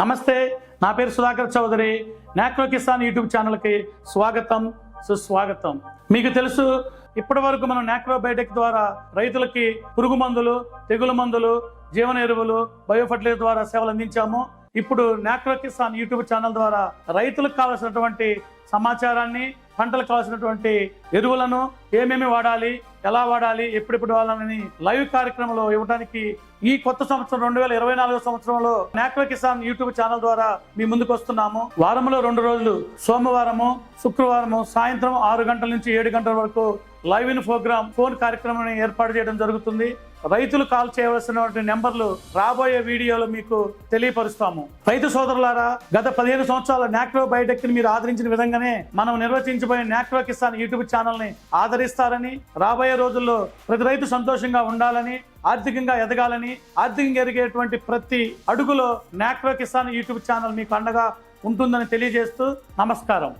నమస్తే నా పేరు సుధాకర్ చౌదరి. నాక్రో కిసాన్ యూట్యూబ్ ఛానల్కి స్వాగతం సుస్వాగతం. మీకు తెలుసు ఇప్పటి వరకు మనం నాక్రో బయోటెక్ ద్వారా రైతులకి పురుగు మందులు తెగులు మందులు జీవన ఎరువులు బయోఫర్టిలైజర్ ద్వారా సేవలు అందించాము. ఇప్పుడు నాక్రో కిసాన్ యూట్యూబ్ ఛానల్ ద్వారా రైతులకు కావాల్సినటువంటి సమాచారాన్ని పంటలకు కావాల్సినటువంటి ఎరువులను ఏమేమి వాడాలి ఎలా వాడాలి ఎప్పుడెప్పుడు వాడాలని లైవ్ కార్యక్రమంలో ఇవ్వడానికి ఈ కొత్త సంవత్సరం రెండు వేల ఇరవై నాలుగో సంవత్సరంలో నాక్రో కిసాన్ యూట్యూబ్ ఛానల్ ద్వారా మీ ముందుకు వస్తున్నాము. వారంలో రెండు రోజులు సోమవారము శుక్రవారము సాయంత్రం ఆరు గంటల నుంచి ఏడు గంటల వరకు లైవ్ ఇన్ ప్రోగ్రామ్ ఫోన్ కార్యక్రమాన్ని ఏర్పాటు చేయడం జరుగుతుంది. రైతులు కాల్ చేయవలసినటువంటి నెంబర్లు రాబోయే వీడియోలో మీకు తెలియపరుస్తాము. రైతు సోదరులారా గత పదిహేను సంవత్సరాల నాక్రో బయోటెక్ని మీరు ఆదరించిన విధంగానే మనం నిర్వచించబోయే నాక్రో కిసాన్ యూట్యూబ్ ఛానల్ని ఆదరిస్తారని రాబోయే రోజుల్లో ప్రతి రైతు సంతోషంగా ఉండాలని ఆర్థికంగా ఎదగాలని ఆర్థికంగా ఎదిగేటువంటి ప్రతి అడుగులో నాక్రో కిసాన్ యూట్యూబ్ ఛానల్ మీకు అండగా ఉంటుందని తెలియజేస్తూ నమస్కారం.